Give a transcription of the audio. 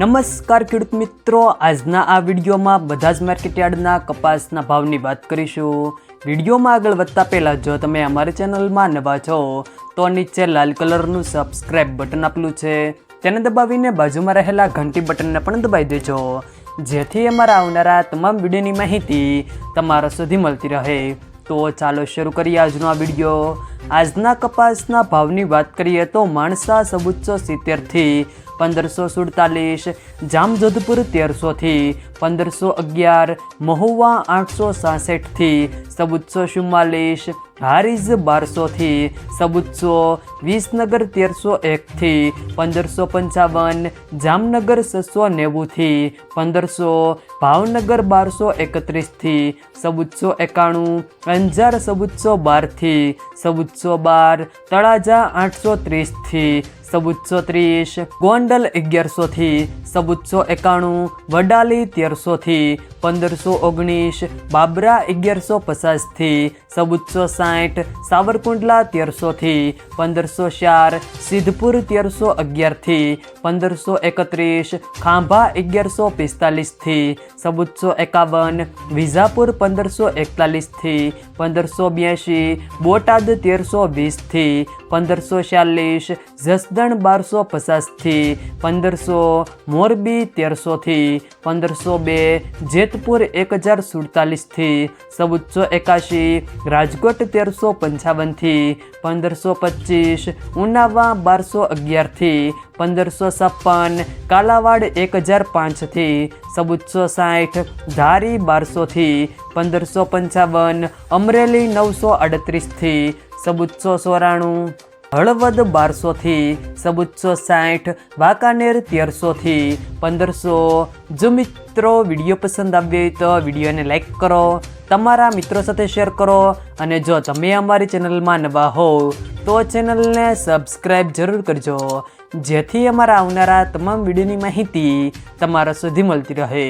નમસ્કાર ખેડૂત મિત્રો. આજના આ વિડીયોમાં બધા જ માર્કેટયાર્ડના કપાસના ભાવની વાત કરીશું. વિડીયોમાં આગળ વધતા પહેલાં જો તમે અમારી ચેનલમાં નવા છો, તો નીચે લાલ કલરનું સબસ્ક્રાઇબ બટન આપેલું છે. તેને દબાવીને બાજુમાં રહેલા ઘંટી બટનને પણ દબાવી દેજો, જેથી અમારા આવનારા તમામ વિડીયોની માહિતી તમારા સુધી મળતી રહે. તો ચાલો શરૂ કરીએ આજનો આ વીડિયો. આજના કપાસના ભાવની વાત કરીએ તો માણસા સવુચ્ચો સિત્તેરથી પંદરસો સુડતાલીસ જામજોધપુર તેરસોથી પંદરસો અગિયાર મહુવા આઠસો સાસઠથી સબુચ્ચો ચુમ્માલીસ હારીઝ બારસોથી સબુચ્ચો વિસનગર તેરસો એકથી પંદરસો પંચાવન, જામનગર છસો નેવુંથી પંદરસો, ભાવનગર બારસો એકત્રીસથી સબુચ્ચો એકાણું, અંજાર સબુચ્ચો બારથી સબુચ્ચો બાર, તળાજા આઠસો ત્રીસથી સબુચ્ચો ત્રીસ, ગોંડલ અગિયારસોથી સબુચ્ચો એકાણું, વડાલી તેરસોથી પંદરસો ઓગણીસ, બાબરા અગિયારસો પચાસથી સબુચ્ચો સાઠ, સાવરકુંડલા તેરસોથી પંદરસો ચાર, સિદ્ધપુર તેરસો અગિયારથી પંદરસો એકત્રીસ, ખાંભા અગિયારસો પિસ્તાલીસથી સબુચ્ચો એકાવન વિઝાપુર પંદરસો એકતાલીસથી પંદરસો બ્યાસી, બોટાદ તેરસો વીસથી પંદરસો ચાલીસ, જસદણ બારસો પચાસથી, પંદરસો મોરબી તેરસોથી, પંદરસો બે, જેતપુર એક હજાર સુડતાલીસથી ચૌદસો એકાશી, રાજકોટ તેરસો પંચાવનથી, પંદરસો પચીસ, ઉનાવા બારસો અગિયારથી, પંદરસો છપ્પન, કાલાવાડ એક હજાર પાંચથી ચૌદસો સાઠ, ધારી બારસોથી, પંદરસો પંચાવન, અમરેલી નવસો અડત્રીસથી સબુચ્ચો ચોરાણું હળવદ બારસોથી, સબુચ્ચો સાઠ, વાંકાનેર તેરસોથી, પંદરસો. જો મિત્રો વીડિયો પસંદ આવ્યો હોય તો વિડીયોને લાઈક કરો, તમારા મિત્રો સાથે શેર કરો અને જો તમે અમારી ચેનલમાં નવા હો, તો ચેનલને સબસ્ક્રાઈબ જરૂર કરજો, જેથી અમારા આવનારા તમામ વિડીયોની માહિતી તમારા સુધી મળતી રહે.